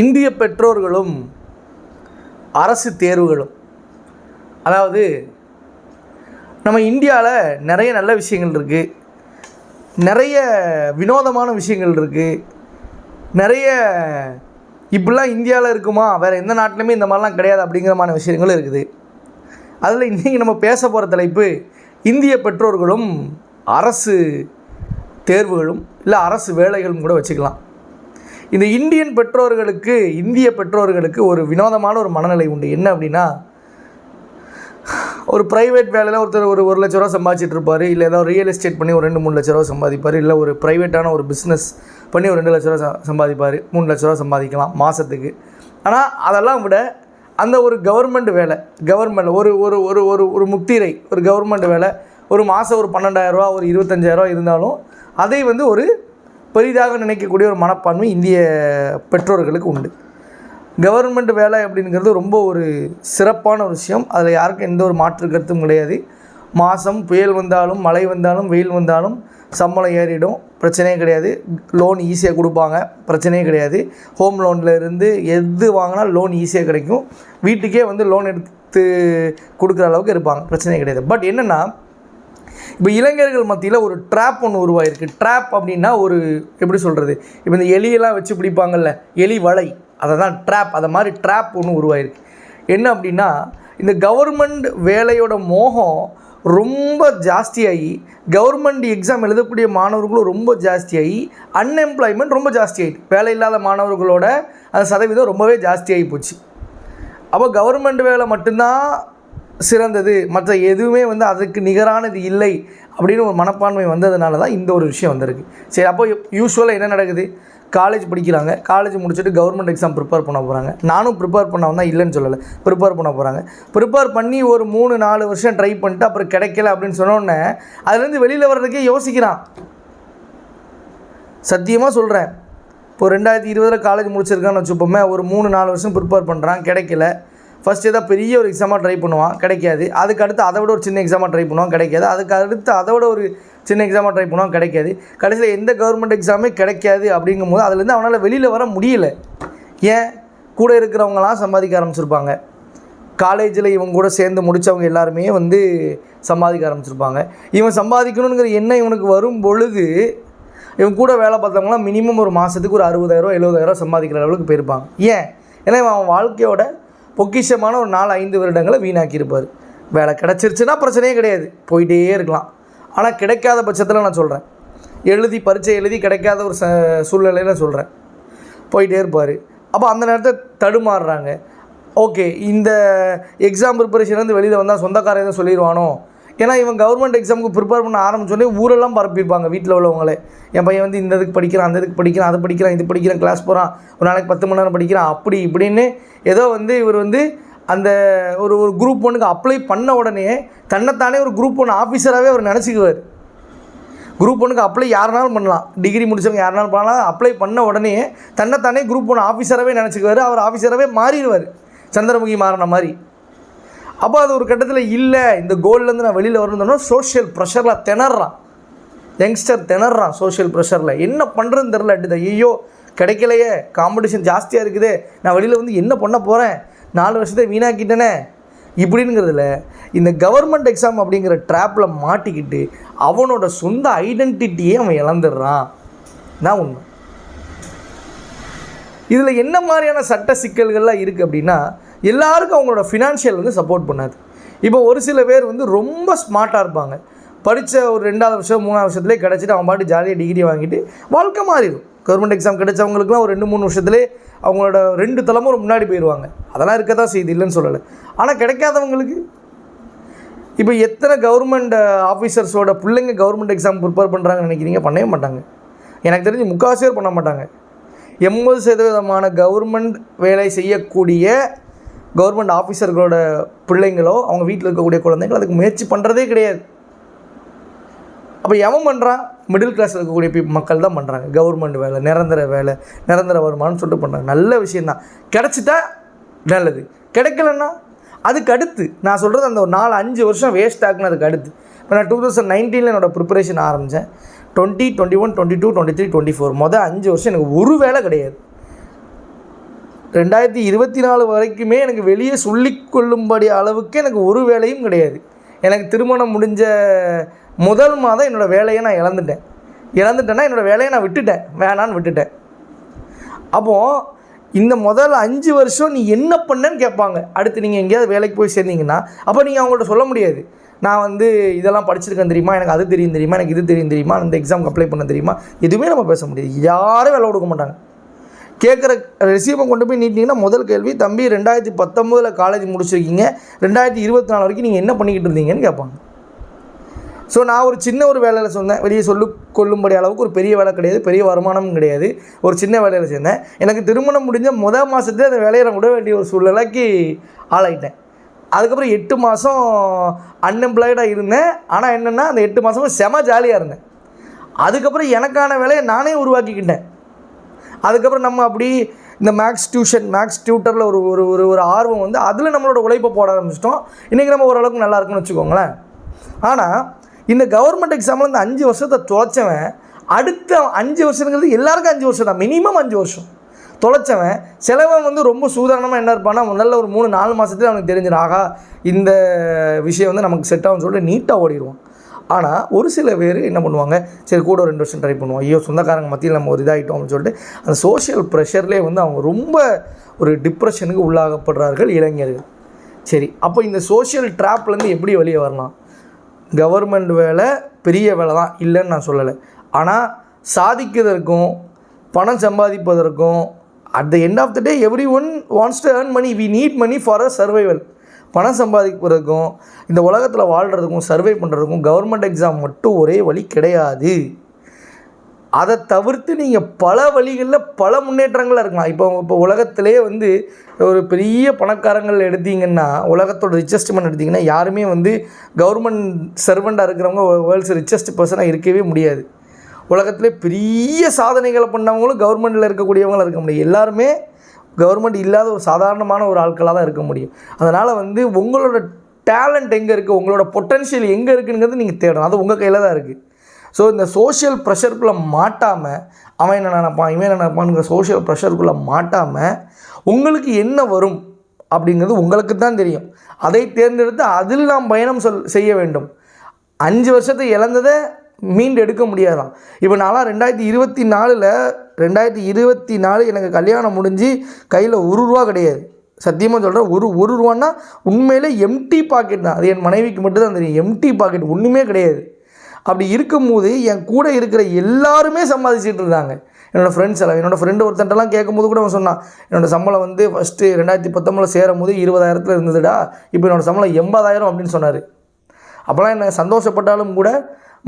இந்திய பெற்றோர்களும் அரசு தேர்வுகளும். அதாவது நம்ம இந்தியாவில் நிறைய நல்ல விஷயங்கள் இருக்குது நிறைய வினோதமான விஷயங்கள் இருக்குது நிறைய இப்படிலாம் இந்தியாவில் இருக்குமா? வேறு எந்த நாட்டிலுமே இந்த மாதிரிலாம் கிடையாது அப்படிங்கிறமான விஷயங்களும் இருக்குது. அதில் இன்றைக்கி நம்ம பேச போகிற தலைப்பு இந்திய பெற்றோர்களும் அரசு தேர்வுகளும் இல்லை அரசு வேலைகளும் கூட வச்சுக்கலாம். இந்த இந்தியன் பெற்றோர்களுக்கு இந்திய பெற்றோர்களுக்கு ஒரு வினோதமான ஒரு மனநிலை உண்டு. என்ன அப்படின்னா ஒரு ப்ரைவேட் வேலையில் ஒருத்தர் ஒரு ஒரு லட்ச ரூபா சம்பாதிச்சிட்டு இருப்பார் இல்லை ஏதாவது ரியல் எஸ்டேட் பண்ணி ஒரு ரெண்டு மூணு லட்ச ரூபா சம்பாதிப்பார் இல்லை ஒரு ப்ரைவேட்டான ஒரு பிஸ்னஸ் பண்ணி ஒரு ரெண்டு லட்ச ரூபா சம்பாதிப்பார் மூணு லட்ச ரூபா சம்பாதிக்கலாம் மாதத்துக்கு ஆனால் அதெல்லாம் விட அந்த ஒரு கவர்மெண்ட் வேலை கவர்மெண்ட் ஒரு ஒரு ஒரு ஒரு ஒரு முக்திரை ஒரு கவர்மெண்ட் வேலை ஒரு மாதம் ஒரு பன்னெண்டாயிரரூவா ஒரு இருபத்தஞ்சாயிரரூவா இருந்தாலும் அதை வந்து ஒரு பெரிதாக நினைக்கக்கூடிய ஒரு மனப்பான்மை இந்திய பெற்றோர்களுக்கு உண்டு. கவர்மெண்ட் வேலை அப்படிங்கிறது ரொம்ப ஒரு சிறப்பான ஒரு விஷயம். அதில் யாருக்கும் எந்த ஒரு மாற்று கருத்தும் கிடையாது. மாதம் புயல் வந்தாலும் மழை வந்தாலும் வெயில் வந்தாலும் சம்பளம் ஏறிடும். பிரச்சனையே கிடையாது. லோன் ஈஸியாக கொடுப்பாங்க. பிரச்சனையே கிடையாது. ஹோம் லோனில் இருந்து எது வாங்கினா லோன் ஈஸியாக கிடைக்கும். வீட்டுக்கே வந்து லோன் எடுத்து கொடுக்குற அளவுக்கு இருப்பாங்க. பிரச்சனையே கிடையாது. பட் என்னென்னா இப்போ இளைஞர்கள் மத்தியில் ஒரு ட்ராப் ஒன்று உருவாயிருக்கு. ட்ராப் அப்படின்னா ஒரு எப்படி சொல்கிறது இப்போ இந்த எலியெல்லாம் வச்சு பிடிப்பாங்கல்ல எலி வலை அதை தான் ட்ராப் அதை மாதிரி ட்ராப் ஒன்று உருவாயிருக்கு. என்ன அப்படின்னா இந்த கவர்மெண்ட் வேலையோட மோகம் ரொம்ப ஜாஸ்தியாகி கவர்மெண்ட் எக்ஸாம் எழுதக்கூடிய மாணவர்களும் ரொம்ப ஜாஸ்தியாகி அன்எம்ப்ளாய்மெண்ட் ரொம்ப ஜாஸ்தியாகிட்டு வேலை இல்லாத மாணவர்களோட அந்த சதவீதம் ரொம்பவே ஜாஸ்தியாகி போச்சு. அப்போ கவர்மெண்ட் வேலை மட்டும்தான் சிறந்தது மற்ற எதுவுமே வந்து அதுக்கு நிகரானது இல்லை அப்படின்னு ஒரு மனப்பான்மை வந்ததுனால தான் இந்த ஒரு விஷயம் வந்திருக்கு. சரி அப்போ யூஸ்வலாக என்ன நடக்குது? காலேஜ் படிக்கிறாங்க. காலேஜ் முடிச்சுட்டு கவர்மெண்ட் எக்ஸாம் ப்ரிப்பேர் பண்ண போகிறாங்க நானும் ப்ரிப்பேர் பண்ண தான் இல்லைன்னு சொல்லலை. ப்ரிப்பேர் பண்ண போகிறாங்க ப்ரிப்பேர் பண்ணி ஒரு மூணு நாலு வருஷம் ட்ரை பண்ணிட்டு அப்புறம் கிடைக்கல அப்படின்னு சொன்னோடனே அதுலேருந்து வெளியில் வர்றதுக்கே யோசிக்கிறான். சத்தியமாக சொல்கிறேன் இப்போ ரெண்டாயிரத்தி இருபதில் காலேஜ் முடிச்சிருக்கான்னு வச்சுப்போமே ஒரு மூணு நாலு வருஷம் ப்ரிப்பேர் பண்ணுறான் கிடைக்கல. ஃபஸ்ட் ஏதாவது பெரிய ஒரு எக்ஸாமாக ட்ரை பண்ணுவான் கிடைக்காது. அதுக்கு அடுத்து அதை விட ஒரு சின்ன எக்ஸாமாக ட்ரை பண்ணுவான் கிடைக்காது. அதுக்கு அடுத்து அதை விட ஒரு சின்ன எக்ஸாமாக ட்ரை பண்ணுவான் கிடைக்காது. கடைசியில் எந்த கவர்மெண்ட் எக்ஸாமே கிடைக்காது அப்படிங்கும்போது அதுலேருந்து அவனால் வெளியில் வர முடியல. ஏன்? கூட இருக்கிறவங்களாம் சம்பாதிக்க ஆரம்பிச்சிருப்பாங்க. காலேஜில் இவங்க கூட சேர்ந்து முடித்தவங்க எல்லாருமே வந்து சம்பாதிக்க ஆரம்பிச்சிருப்பாங்க. இவன் சம்பாதிக்கணுங்கிற எண்ணம் இவனுக்கு வரும் பொழுது இவன் கூட வேலை பார்த்தவங்களாம் மினிமம் ஒரு மாதத்துக்கு ஒரு அறுபதாயிரம் எழுபதாயிரம் சம்பாதிக்கிற அளவுக்கு போயிருப்பாங்க. ஏன்? ஏன்னா இவன் அவன் வாழ்க்கையோட பொக்கிஷமான ஒரு நாலு ஐந்து வருடங்களை வீணாக்கியிருப்பார். வேலை கிடச்சிருச்சுன்னா பிரச்சனையே கிடையாது. போயிட்டே இருக்கலாம். ஆனால் கிடைக்காத பட்சத்தில் நான் சொல்கிறேன் எழுதி பரீட்சை எழுதி கிடைக்காத ஒரு ச சூழ்நிலையில் நான் சொல்கிறேன் போயிட்டே இருப்பார். அப்போ அந்த நேரத்தை தடுமாறுறாங்க. ஓகே இந்த எக்ஸாம் ப்ரிப்பரேஷன்லேருந்து வெளியில் வந்தால் சொந்தக்காரன் எதுவும் சொல்லிடுவானோ ஏன்னா இவன் கவர்மெண்ட் எக்ஸாமுக்கு ப்ரிப்பேர் பண்ண ஆரம்பிச்சோடனே ஊரெல்லாம் பரப்பியிருப்பாங்க வீட்டில் உள்ளவங்களே. என் பையன் வந்து இந்த இதுக்கு படிக்கிறான் அந்த இதுக்கு படிக்கிறான் அதை படிக்கிறான் இது படிக்கிறான் கிளாஸ் போகிறான் ஒரு நாளைக்கு பத்து மணி நேரம் படிக்கிறான் அப்படி இப்படின்னு ஏதோ வந்து இவர் வந்து அந்த ஒரு ஒரு குரூப் ஒன்றுக்கு அப்ளை பண்ண உடனே தன்னைத்தானே ஒரு குரூப் ஒன்று ஆஃபீஸராகவே அவர் நினச்சிக்குவார். குரூப் ஒன்றுக்கு அப்ளை யாருனாலும் பண்ணலாம். டிகிரி முடிச்சவங்க யாருனாலும் பண்ணலாம். அப்ளை பண்ண உடனே தன்னைத்தானே குரூப் ஒன்று ஆஃபீஸராகவே நினச்சிக்குவார் அவர் ஆஃபீஸராகவே மாறிடுவார். சந்திரமுகி மாறின மாதிரி. அப்போ அது ஒரு கட்டத்தில் இல்லை இந்த கோல்லேருந்து நான் வெளியில் வரணும்னா சோஷியல் ப்ரெஷரில் திணறான் யங்ஸ்டர் திணறான் சோஷியல் ப்ரெஷரில் என்ன பண்ணுறதுன்னு தெரில அடுத்த ஐயோ கிடைக்கலையே காம்படிஷன் ஜாஸ்தியாக இருக்குது. நான் வெளியில் வந்து என்ன பண்ண போகிறேன் நாலு வருஷத்தை வீணாக்கிட்டேனே. இப்படிங்கிறதுல இந்த கவர்மெண்ட் எக்ஸாம் அப்படிங்கிற ட்ராப்பில் மாட்டிக்கிட்டு அவனோட சொந்த ஐடென்டிட்டியே அவன் இழந்துடுறான். நான் உண்மை. இதில் என்ன மாதிரியான சட்ட சிக்கல்கள்லாம் இருக்குது அப்படின்னா எல்லாருக்கும் அவங்களோட ஃபினான்ஷியல் வந்து சப்போர்ட் பண்ணாது. இப்போ ஒரு சில பேர் வந்து ரொம்ப ஸ்மார்ட்டாக இருப்பாங்க. படித்த ஒரு ரெண்டாவது வருஷம் மூணாவது வருஷத்துலேயே கிடச்சிட்டு அவன் பாட்டு ஜாலியாக டிகிரி வாங்கிட்டு வாழ்க்கை மாறிடும். கவர்மெண்ட் எக்ஸாம் கிடைச்சவங்களுக்குலாம் ஒரு ரெண்டு மூணு வருஷத்துலேயே அவங்களோட ரெண்டு தலைமுறை முன்னாடி போயிடுவாங்க அதெல்லாம் இருக்க தான் செய்யுது இல்லைன்னு சொல்லலை. ஆனால் கிடைக்காதவங்களுக்கு இப்போ எத்தனை கவர்மெண்ட் ஆஃபீஸர்ஸோட uh, பிள்ளைங்க கவர்மெண்ட் எக்ஸாம் ப்ரிப்பேர் பண்ணுறாங்கன்னு நினைக்கிறீங்க? பண்ணவே மாட்டாங்க. எனக்கு தெரிஞ்சு முக்கால்வாசியர் பண்ண மாட்டாங்க. எண்பது சதவீதமான கவர்மெண்ட் வேலை செய்யக்கூடிய கவர்மெண்ட் ஆஃபீஸர்களோட பிள்ளைங்களோ அவங்க வீட்டில் இருக்கக்கூடிய குழந்தைகள் அதுக்கு முயற்சி பண்ணுறதே கிடையாது. அப்போ எவன் பண்ணுறான் மிடில் கிளாஸில் இருக்கக்கூடிய பீ மக்கள் தான் பண்ணுறாங்க கவர்மெண்ட் வேலை நிரந்தர வேலை நிரந்தர வருமானம்னு சொல்லிட்டு பண்ணுறாங்க நல்ல விஷயந்தான் கிடச்சிட்டா நல்லது. கிடைக்கலன்னா அதுக்கு அடுத்து நான் சொல்கிறது அந்த ஒரு நாலு அஞ்சு வருஷம் வேஸ்ட் ஆகுனதுக்கு அடுத்து. இப்போ நான் டூ தௌசண்ட் நைன்டீனில் என்னோட ப்ரிப்பரேஷன் ஆரம்பித்தேன் twenty twenty one twenty two twenty three twenty four மொதல் அஞ்சு வருஷம் எனக்கு ஒரு வேலை கிடையாது. ரெண்டாயிரத்தி இருபத்தி நாலு வரைக்குமே எனக்கு வெளியே சொல்லிக்கொள்ளும்படி அளவுக்கு எனக்கு ஒரு வேலையும் கிடையாது. எனக்கு திருமணம் முடிஞ்ச முதல் மாதம் என்னோடய வேலையை நான் இழந்துட்டேன். இழந்துட்டேன்னா என்னோடய வேலையை நான் விட்டுட்டேன். வேணான்னு விட்டுட்டேன். அப்போது இந்த முதல் அஞ்சு வருஷம் நீ என்ன பண்ணேன்னு கேட்பாங்க. அடுத்து நீங்கள் எங்கேயாவது வேலைக்கு போய் சேர்ந்தீங்கன்னா அப்போ நீங்கள் அவங்கள்ட்ட சொல்ல முடியாது. நான் வந்து இதெல்லாம் படிச்சிருக்கேன் தெரியுமா? எனக்கு அது தெரியும் தெரியுமா? எனக்கு இது தெரியும் தெரியுமா? அந்த எக்ஸாமுக்கு அப்ளை பண்ண தெரியுமா? எதுவுமே நம்ம பேச முடியாது. யாரும் வேலை கொடுக்க மாட்டாங்க. கேட்குற ரெசியூமை கொண்டு போய் நீட்டிங்கன்னா முதல் கேள்வி தம்பி ரெண்டாயிரத்தி பத்தொம்போதில் காலேஜ் முடிச்சிருக்கீங்க. ரெண்டாயிரத்தி இருபத்தி நாலு வரைக்கும் நீங்கள் என்ன பண்ணிக்கிட்டு இருந்தீங்கன்னு கேட்பாங்க. ஸோ நான் ஒரு சின்ன ஒரு வேலையில் சொன்னேன் வெளியே சொல்லு கொள்ளும்படி அளவுக்கு ஒரு பெரிய வேலை கிடையாது. பெரிய வருமானமும் கிடையாது. ஒரு சின்ன வேலையில் சேர்ந்தேன். எனக்கு திருமணம் முடிஞ்ச முதல் மாதத்துலேயே அந்த வேலையை நான் விட வேண்டிய ஒரு சூழ்நிலைக்கு ஆளாயிட்டேன். அதுக்கப்புறம் எட்டு மாதம் அன்எம்ப்ளாய்டாக இருந்தேன். ஆனால் என்னென்னா அந்த எட்டு மாதமும் செம ஜாலியாக இருந்தேன். அதுக்கப்புறம் எனக்கான வேலையை நானே உருவாக்கிக்கிட்டேன். அதுக்கப்புறம் நம்ம அப்படி இந்த மேக்ஸ் டியூஷன் மேக்ஸ் டியூட்டரில் ஒரு ஒரு ஒரு ஒரு ஆர்வம் வந்து அதில் நம்மளோட உழைப்பை போட ஆரம்பிச்சிட்டோம். இன்றைக்கி நம்ம ஓரளவுக்கு நல்லா இருக்குன்னு வச்சுக்கோங்களேன். ஆனால் இந்த கவர்மெண்ட் எக்ஸாமில் இந்த அஞ்சு வருஷத்தை தொலைச்சவன் அடுத்த அஞ்சு வருஷங்கிறது எல்லாருக்கும் அஞ்சு வருஷம் தான். மினிமம் அஞ்சு வருஷம். தொலைச்சவன் சிலவன் வந்து ரொம்ப சூதாரணமாக என்ன இருப்பான்னா முதல்ல ஒரு மூணு நாலு மாதத்துல அவனுக்கு தெரிஞ்சிடும். ஆகா இந்த விஷயம் வந்து நமக்கு செட் ஆகும்னு சொல்லிட்டு நீட்டாக ஓடிடுவான் ஆனால் ஒரு சில பேர் என்ன பண்ணுவாங்க சரி கூட ஒரு ரெண்டு வருஷம் ட்ரை பண்ணுவோம். ஐயோ சொந்தக்காரங்க மத்தியில் நம்ம ஒரு இதாகிட்டோம் அப்படின்னு சொல்லிட்டு அந்த சோஷியல் ப்ரெஷர்லேயே வந்து அவங்க ரொம்ப ஒரு டிப்ரெஷனுக்கு உள்ளாகப்படுறார்கள் இளைஞர்கள். சரி அப்போ இந்த சோஷியல் ட்ராப்லேருந்து எப்படி வெளியே வரலாம்? கவர்மெண்ட் வேலை பெரிய வேலை தான் இல்லைன்னு நான் சொல்லலை. ஆனால் சாதிக்கிறதற்கும் பணம் சம்பாதிப்பதற்கும் at the end of the day everyone wants to earn money we need money for a survival பணம் சம்பாதிக்கிறதுக்கும் இந்த உலகத்தில் வாழ்கிறதுக்கும் சர்வே பண்ணுறதுக்கும் கவர்மெண்ட் எக்ஸாம் மட்டும் ஒரே வழி கிடையாது. அதை தவிர்த்து நீங்கள் பல வழிகளில் பல முன்னேற்றங்கள் இருக்கலாம். இப்போ இப்போ உலகத்திலே வந்து ஒரு பெரிய பணக்காரங்கள் எடுத்தீங்கன்னா உலகத்தோட ரிச்சஸ்ட் மேன் எடுத்தீங்கன்னா யாருமே வந்து கவர்மெண்ட் சர்வெண்ட்டாக இருக்கிறவங்க வேர்ல்ட்ஸ் ரிச்சஸ்ட் பர்சனாக இருக்கவே முடியாது. உலகத்திலே பெரிய சாதனைகளை பண்ணவங்களும் கவர்மெண்ட்டில் இருக்கக்கூடியவங்களும் இருக்க முடியும் எல்லாருமே கவர்மெண்ட் இல்லாத ஒரு சாதாரணமான ஒரு ஆட்களாக தான் இருக்க முடியும். அதனால் வந்து உங்களோட டேலண்ட் எங்கே இருக்குது உங்களோட பொட்டன்ஷியல் எங்கே இருக்குங்கிறது நீங்கள் தேடணும். அது உங்கள் கையில் தான் இருக்குது ஸோ இந்த சோஷியல் ப்ரெஷருக்குள்ளே மாட்டாமல் அவன் என்ன நினைப்பான் இவன் என்ன நினைப்பான்ங்கிற சோஷியல் ப்ரெஷருக்குள்ளே மாட்டாமல் உங்களுக்கு என்ன வரும் அப்படிங்கிறது உங்களுக்கு தான் தெரியும். அதை தேர்ந்தெடுத்து அதில் நாம் பயணம் சொல் செய்ய வேண்டும். அஞ்சு வருஷத்தை இழந்ததை மீண்டு எடுக்க முடியாதான். இப்போ நான்லாம் ரெண்டாயிரத்தி இருபத்தி நாலில் ரெண்டாயிரத்தி இருபத்தி நாலு எனக்கு கல்யாணம் முடிஞ்சு கையில் ஒரு ரூபா கிடையாது. சத்தியமாக சொல்கிறேன் ஒரு ஒரு ரூபான்னா உண்மையிலே எம்டி பாக்கெட் தான். அது என் மனைவிக்கு மட்டும்தான் தெரியும். எம்டி பாக்கெட் ஒன்றுமே கிடையாது. அப்படி இருக்கும்போது என் கூட இருக்கிற எல்லாருமே சம்பாதிச்சுட்டு இருந்தாங்க. என்னோடய ஃப்ரெண்ட்ஸ் எல்லாம். என்னோடய ஃப்ரெண்டு ஒருத்தன்ட்டெல்லாம் கேட்கும்போது கூட அவன் சொன்னான் என்னோடய சம்பளம் வந்து ஃபஸ்ட்டு ரெண்டாயிரத்தி பத்தொம்பதில் சேரும் போது இருபதாயிரத்தில் இருந்ததுடா. இப்போ என்னோடய சம்பளம் எண்பதாயிரம் அப்படின்னு சொன்னார். அப்போலாம் என்ன சந்தோஷப்பட்டாலும் கூட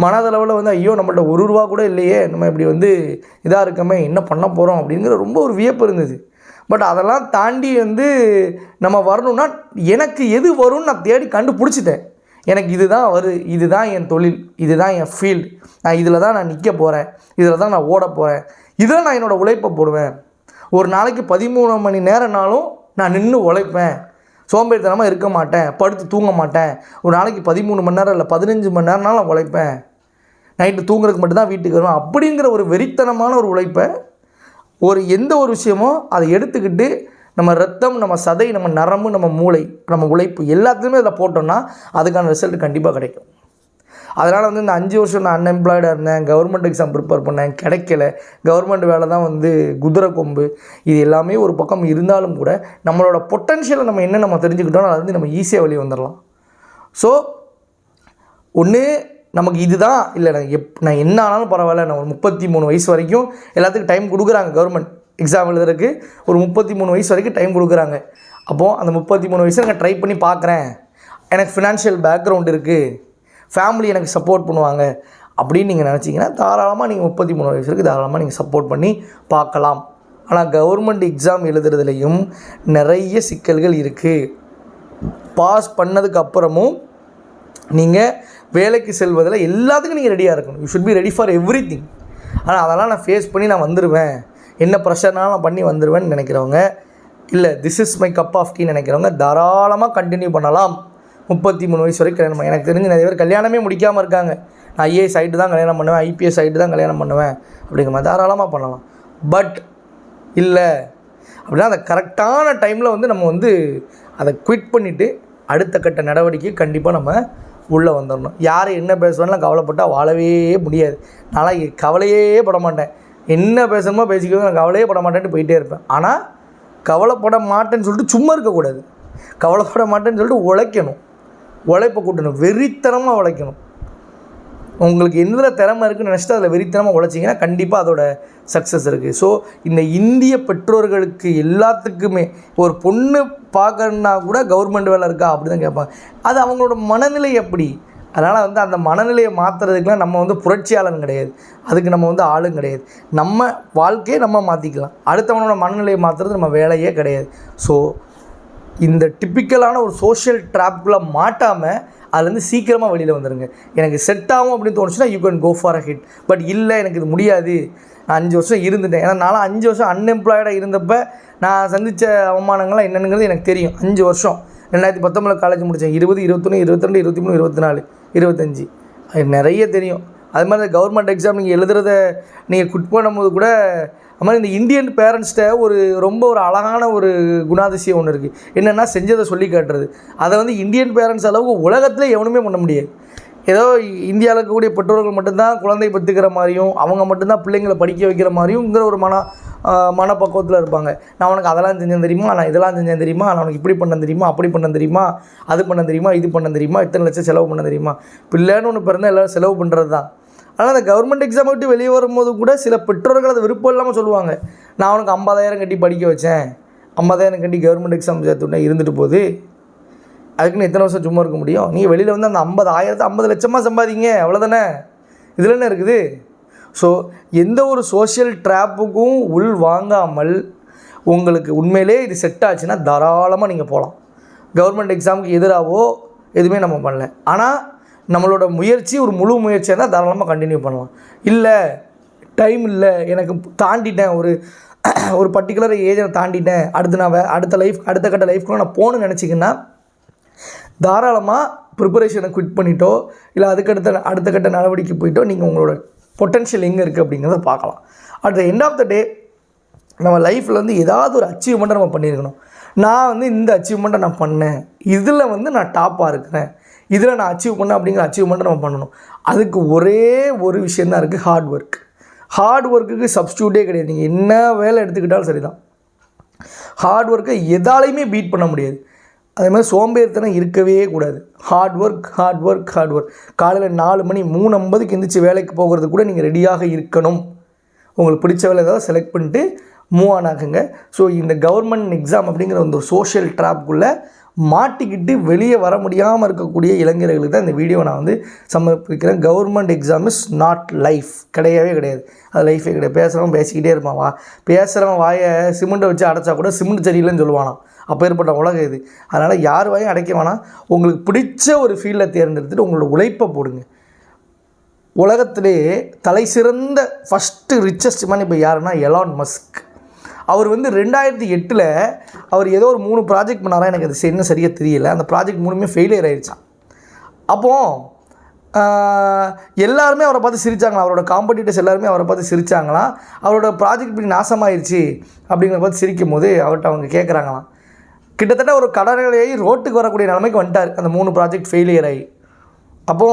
மனதளவில் வந்து ஐயோ நம்மள்ட்ட ஒரு ரூபா கூட இல்லையே நம்ம இப்படி வந்து இதாக இருக்கமே என்ன பண்ண போகிறோம் அப்படிங்கிற ரொம்ப ஒரு வியப்பு இருந்தது. பட் அதெல்லாம் தாண்டி வந்து நம்ம வரணும்னா எனக்கு எது வரும்னு நான் தேடி கண்டுபிடிச்சிட்டேன். எனக்கு இதுதான் வரு இதுதான் என் தொழில் இதுதான் என் ஃபீல்டு நான் இதில் தான் நான் நிற்க போகிறேன் இதில் தான் நான் ஓட போகிறேன் இதில் நான் என்னோடய உழைப்பை போடுவேன். ஒரு நாளைக்கு பதிமூணு மணி நேரம்னாலும் நான் நின்று உழைப்பேன். சோம்பேறித்தனமாக இருக்க மாட்டேன் படுத்து தூங்க மாட்டேன். ஒரு நாளைக்கு பதிமூணு மணி நேரம் இல்லை பதினஞ்சு மணி நேரம்னாலும் நான் உழைப்பேன். நைட்டு தூங்குறதுக்கு மட்டும்தான் வீட்டுக்கு வருவேன். அப்படிங்கிற ஒரு வெறித்தனமான ஒரு உழைப்பை ஒரு எந்த ஒரு விஷயமோ அதை எடுத்துக்கிட்டு நம்ம ரத்தம் நம்ம சதை நம்ம நரம்பு நம்ம மூளை நம்ம உழைப்பு எல்லாத்துலேயுமே அதில் போட்டோம்னா அதுக்கான ரிசல்ட் கண்டிப்பாக கிடைக்கும். அதனால் வந்து இந்த அஞ்சு வருஷம் நான் அன்எம்ப்ளாய்டாக இருந்தேன். கவர்மெண்ட் எக்ஸாம் ப்ரிப்பேர் பண்ணேன். கிடைக்கல. கவர்மெண்ட் வேலை தான் வந்து குதிரை கொம்பு. இது எல்லாமே ஒரு பக்கம் இருந்தாலும் கூட நம்மளோட பொட்டன்ஷியலை நம்ம என்ன நம்ம தெரிஞ்சுக்கிட்டோம் அது வந்து நம்ம ஈஸியாக வெளியே வந்துடலாம் ஸோ ஒன்று நமக்கு இதுதான். இல்லை நான் எப் நான் என்ன ஆனாலும் பரவாயில்ல. நான் ஒரு முப்பத்தி மூணு வயசு வரைக்கும் எல்லாத்துக்கும் டைம் கொடுக்குறாங்க கவர்மெண்ட் எக்ஸாம் எழுதுறதுக்கு. ஒரு முப்பத்தி மூணு வயசு வரைக்கும் டைம் கொடுக்குறாங்க. அப்போது அந்த முப்பத்தி மூணு வயசு நான் ட்ரை பண்ணி பார்க்குறேன். எனக்கு ஃபினான்ஷியல் பேக்ரவுண்ட் இருக்குது ஃபேமிலி எனக்கு சப்போர்ட் பண்ணுவாங்க. அப்படின்னு நீங்கள் நினச்சிங்கன்னா தாராளமாக நீங்கள் முப்பத்தி மூணு வயசு வரைக்கும் தாராளமாக நீங்கள் சப்போர்ட் பண்ணி பார்க்கலாம். ஆனால் கவர்மெண்ட் எக்ஸாம் எழுதுறதுலையும் நிறைய சிக்கல்கள் இருக்குது பாஸ் பண்ணதுக்கு அப்புறமும் நீங்கள் வேலைக்கு செல்வதில் எல்லாத்துக்கும் நீங்கள் ரெடியாக இருக்கணும். You should be ready for everything ஆனால் அதெல்லாம் நான் ஃபேஸ் பண்ணி நான் வந்துடுவேன் என்ன ப்ரெஷர்னாலும் நான் பண்ணி வந்துடுவேன்னு நினைக்கிறவங்க இல்லை this is my cup of tea நினைக்கிறவங்க தாராளமாக கண்டினியூ பண்ணலாம். முப்பத்தி மூணு வயசு வரைக்கும் கல்யாணம் எனக்கு தெரிஞ்சு நிறைய பேர் கல்யாணமே முடிக்காமல் இருக்காங்க. நான் ஐஏஎஸ் சைட்டு தான் கல்யாணம் பண்ணுவேன் ஐபிஎஸ் சைட்டு தான் கல்யாணம் பண்ணுவேன் அப்படிங்கிற மாதிரி தாராளமாக பண்ணலாம். பட் இல்லை. அப்படின்னா அந்த கரெக்டான டைமில் வந்து நம்ம வந்து அதை குவிட் பண்ணிவிட்டு அடுத்த கட்ட நடவடிக்கை கண்டிப்பாக நம்ம உள்ளே வந்துடணும் யார் என்ன பேசுவேன்லாம் கவலைப்பட்டால் வாழவே முடியாது. நான்லாம் கவலையே பட மாட்டேன். என்ன பேசணுமோ பேசிக்கோங்க நான் கவலையே பட மாட்டேன்ட்டு போயிட்டே இருப்பேன். ஆனால் கவலைப்பட மாட்டேன்னு சொல்லிட்டு சும்மா இருக்கக்கூடாது. கவலைப்பட மாட்டேன்னு சொல்லிட்டு உழைக்கணும். உழைப்பை கூட்டணும் வெறித்தனமாக உழைக்கணும். உங்களுக்கு எந்த திறமை இருக்குன்னு நினச்சிட்டு அதில் வெறித்தனமாக உழைச்சிங்கன்னா கண்டிப்பாக அதோட சக்ஸஸ் இருக்குது ஸோ இந்த இந்திய பெற்றோர்களுக்கு எல்லாத்துக்குமே ஒரு பொண்ணு பார்க்கணுன்னா கூட கவர்மெண்ட் வேலை இருக்கா அப்படி தான் கேட்பாங்க. அது அவங்களோட மனநிலை எப்படி? அதனால் வந்து அந்த மனநிலையை மாற்றுறதுக்குலாம் நம்ம வந்து புரட்சியாளன் கிடையாது. அதுக்கு நம்ம வந்து ஆளும் கிடையாது. நம்ம வாழ்க்கையை நம்ம மாற்றிக்கலாம் அடுத்தவனோட மனநிலையை மாற்றுறது நம்ம வேலையே கிடையாது. ஸோ இந்த டிப்பிக்கலான ஒரு சோஷியல் ட்ராப்குள்ளே மாட்டாமல் அதுலேருந்து சீக்கிரமாக வெளியில் வந்துடுங்க எனக்கு செட் ஆகும் அப்படின்னு தோணுச்சுன்னா you can go for a hit but இல்லை எனக்கு இது முடியாது. நான் அஞ்சு வருஷம் இருந்துட்டேன். ஏன்னா நான் அஞ்சு வருஷம் அன்எம்ப்ளாய்டாக இருந்தப்போ நான் சந்தித்த அவமானங்கள்லாம் என்னென்னுங்கிறது எனக்கு தெரியும். அஞ்சு வருஷம். ரெண்டாயிரத்தி பத்தொம்பதில் காலேஜ் முடித்தேன் இருபது இருபத்தொன்று இருபத்திரெண்டு இருபத்தி மூணு இருபத்தி நாலு இருபத்தஞ்சி. அது நிறைய தெரியும். அது மாதிரி கவர்மெண்ட் எக்ஸாம் நீங்கள் எழுதுறத நீங்கள் குட் பண்ணும்போது கூட அது மாதிரி இந்த இந்தியன் பேரண்ட்ஸ்கிட்ட ஒரு ரொம்ப ஒரு அழகான ஒரு குணாதிசயம் ஒன்று இருக்குது என்னென்னா செஞ்சதை சொல்லி காட்டுறது. அதை வந்து இந்தியன் பேரண்ட்ஸ் அளவுக்கு உலகத்தில் எவனுமே பண்ண முடியாது. ஏதோ இந்தியாவில் இருக்கக்கூடிய பெற்றோர்கள் மட்டும்தான் குழந்தை பெற்றுக்கிற மாதிரியும் அவங்க மட்டும்தான் பிள்ளைங்களை படிக்க வைக்கிற மாதிரியும்ங்கிற ஒரு மன மனப்பக்குவத்தில் இருப்பாங்க. நான் உனக்கு அதெல்லாம் செஞ்சேன் தெரியுமா? நான் இதெல்லாம் செஞ்சேன் தெரியுமா? நான் உனக்கு இப்படி பண்ண தெரியுமா? அப்படி பண்ண தெரியுமா? அது பண்ண தெரியுமா? இது பண்ண தெரியுமா? இத்தனை லட்சம் செலவு பண்ண தெரியுமா? பிள்ளைன்னு ஒன்று பிறந்தால் எல்லோரும் செலவு பண்ணுறது தான் ஆனால் அந்த கவர்மெண்ட் எக்ஸாம் விட்டு வெளியே வரும்போது கூட சில பெற்றோர்கள் அது விருப்பம் இல்லாமல் சொல்லுவாங்க. நான் உனக்கு ஐம்பதாயிரம் கட்டி படிக்க வச்சேன். ஐம்பதாயிரம் கட்டி கவர்மெண்ட் எக்ஸாம் சேர்த்து விட்டேன் இருந்துட்டு போகுது. அதுக்குன்னு எத்தனை வருஷம் சும்மா இருக்க முடியும்? நீங்கள் வெளியில் வந்து அந்த ஐம்பது ஆயிரத்து ஐம்பது லட்சமாக சம்பாதிங்க அவ்வளோதானே இதில் என்ன இருக்குது? ஸோ எந்த ஒரு சோஷியல் ட்ராப்புக்கும் உள் வாங்காமல் உங்களுக்கு உண்மையிலே இது செட் ஆச்சுன்னா தாராளமாக நீங்கள் போகலாம் கவர்மெண்ட் எக்ஸாமுக்கு எதிராகவோ எதுவுமே நம்ம பண்ணல. ஆனால் நம்மளோட முயற்சி ஒரு முழு முயற்சியாக இருந்தால் தாராளமாக கண்டினியூ பண்ணலாம். இல்லை டைம் இல்லை எனக்கு தாண்டிட்டேன் ஒரு ஒரு பர்டிகுலர் ஏஜை தாண்டிட்டேன் அடுத்து நான் அடுத்த லைஃப் அடுத்த கட்ட லைஃப்க்குள்ள நான் போகணும்னு நினச்சிங்கன்னா தாராளமாக ப்ரிப்பரேஷனை குவிட் பண்ணிட்டோ இல்லை அதுக்கடுத்த அடுத்த கட்ட நடவடிக்கை போயிட்டோ நீங்கள் உங்களோட பொட்டன்ஷியல் எங்கே இருக்குது அப்படிங்கிறத பார்க்கலாம். At the end of the day நம்ம லைஃப்பில் வந்து ஏதாவது ஒரு அச்சீவ்மெண்ட்டை நம்ம பண்ணியிருக்கணும். நான் வந்து இந்த அச்சீவ்மெண்ட்டை நான் பண்ணேன். இதில் வந்து நான் டாப்பாக இருக்கிறேன். இதில் நான் அச்சீவ் பண்ணேன் அப்படிங்கிற அச்சீவ்மெண்ட்டை நம்ம பண்ணணும். அதுக்கு ஒரே ஒரு விஷயந்தான் இருக்குது ஹார்ட் ஒர்க் ஹார்ட் ஒர்க்குக்கு சப்ஸ்டியூட்டே கிடையாது. நீங்கள் என்ன வேலை எடுத்துக்கிட்டாலும் சரிதான். ஹார்ட் ஒர்க்கை எதாலையுமே பீட் பண்ண முடியாது. அதே மாதிரி சோம்பேறித்தனம் இருக்கவே கூடாது. Hard work hard work hard work காலையில் நாலு மணி மூணு ஐம்பதுக்கு எந்திரிச்சு வேலைக்கு போகிறது கூட நீங்கள் ரெடியாக இருக்கணும். உங்களுக்கு பிடிச்ச வேலை ஏதாவது செலக்ட் பண்ணிட்டு மூவ் ஆன் ஆகுங்க. ஸோ இந்த கவர்மெண்ட் எக்ஸாம் அப்படிங்கிற அந்த சோஷியல் ட்ராப்புக்குள்ளே மாட்டிக்கிட்டு வெளியே வர முடியாமல் இருக்கக்கூடிய இளைஞர்களுக்கு தான் இந்த வீடியோ நான் வந்து சமர்ப்பிக்கிறேன். Government exam is not life கிடையவே கிடையாது. அது லைஃபே கிடையாது. பேசுகிறவன் பேசிக்கிட்டே இருப்பான். வா. பேசுகிறவன் வாயை சிமெண்ட்டை வச்சு அடைச்சா கூட சிமெண்ட் சரியில்லைன்னு சொல்லுவானா அப்போ ஏற்பட்ட உலகம் இது. அதனால் யார் வாயும் அடைக்க வேணாம். உங்களுக்கு பிடிச்ச ஒரு ஃபீல்டை தேர்ந்தெடுத்துட்டு உங்களோட உழைப்பை போடுங்க. உலகத்திலே தலை சிறந்த ஃபஸ்ட்டு ரிச்சஸ்ட் மேன் இப்போ யாருன்னா எலான் மஸ்க் அவர் வந்து ரெண்டாயிரத்தி எட்டில் அவர் ஏதோ ஒரு மூணு ப்ராஜெக்ட் பண்ணாரா எனக்கு அது என்ன சரியாக தெரியல. அந்த ப்ராஜெக்ட் மூணுமே ஃபெயிலியர் ஆயிடுச்சான் அப்போது எல்லாருமே அவரை பார்த்து சிரிச்சாங்களாம். அவரோட காம்படிட்டர்ஸ் எல்லாருமே அவரை பார்த்து சிரிச்சாங்களாம். அவரோட ப்ராஜெக்ட் இப்படி நாசமாயிருச்சு அப்படிங்கிற பார்த்து சிரிக்கும் போது அவர்கிட்ட அவங்க கேட்குறாங்களாம் கிட்டத்தட்ட ஒரு கடற்கரையாகி ரோட்டுக்கு வரக்கூடிய நிலைமைக்கு வந்துட்டார். அந்த மூணு ப்ராஜெக்ட் ஃபெயிலியர் ஆகி அப்போ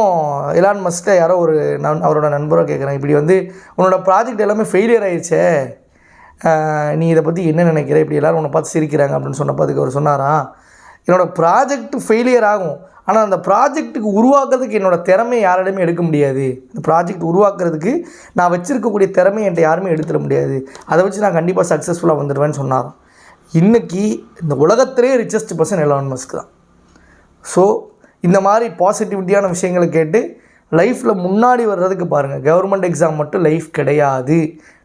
எலான் மஸ்ட்டை யாரோ ஒரு நன் அவரோட நண்பரோ கேட்குறேன் இப்படி வந்து உன்னோட ப்ராஜெக்ட் எல்லாமே ஃபெயிலியர் ஆயிடுச்சே நீ இதை பற்றி என்ன நினைக்கிற? இப்படி எல்லோரும் உன்னை பார்த்து சிரிக்கிறாங்க அப்படின்னு சொன்னப்போ அதுக்கு அவர் சொன்னாராம் என்னோடய ப்ராஜெக்ட் ஃபெயிலியர் ஆகும். ஆனால் அந்த ப்ராஜெக்ட்டுக்கு உருவாக்குறதுக்கு என்னோடய திறமை யாரிடமே எடுக்க முடியாது. இந்த ப்ராஜெக்ட் உருவாக்குறதுக்கு நான் வச்சுருக்கக்கூடிய திறமை என்கிட்ட யாருமே எடுத்துட முடியாது. அதை வச்சு நான் கண்டிப்பாக சக்ஸஸ்ஃபுல்லாக வந்துடுவேன்னு சொன்னார். இன்றைக்கி இந்த உலகத்திலே ரிச்சஸ்ட் பர்சன் எலான் மஸ்க் தான். ஸோ இந்த மாதிரி பாசிட்டிவிட்டியான விஷயங்களை கேட்டு லைஃப்பில் முன்னாடி வர்றதுக்கு பாருங்கள் கவர்மெண்ட் எக்ஸாம் மட்டும் லைஃப் கிடையாது.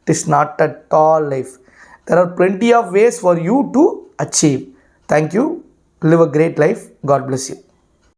It is not at all life. There are plenty of ways for you to achieve. Thank you. Live a great life. God bless you.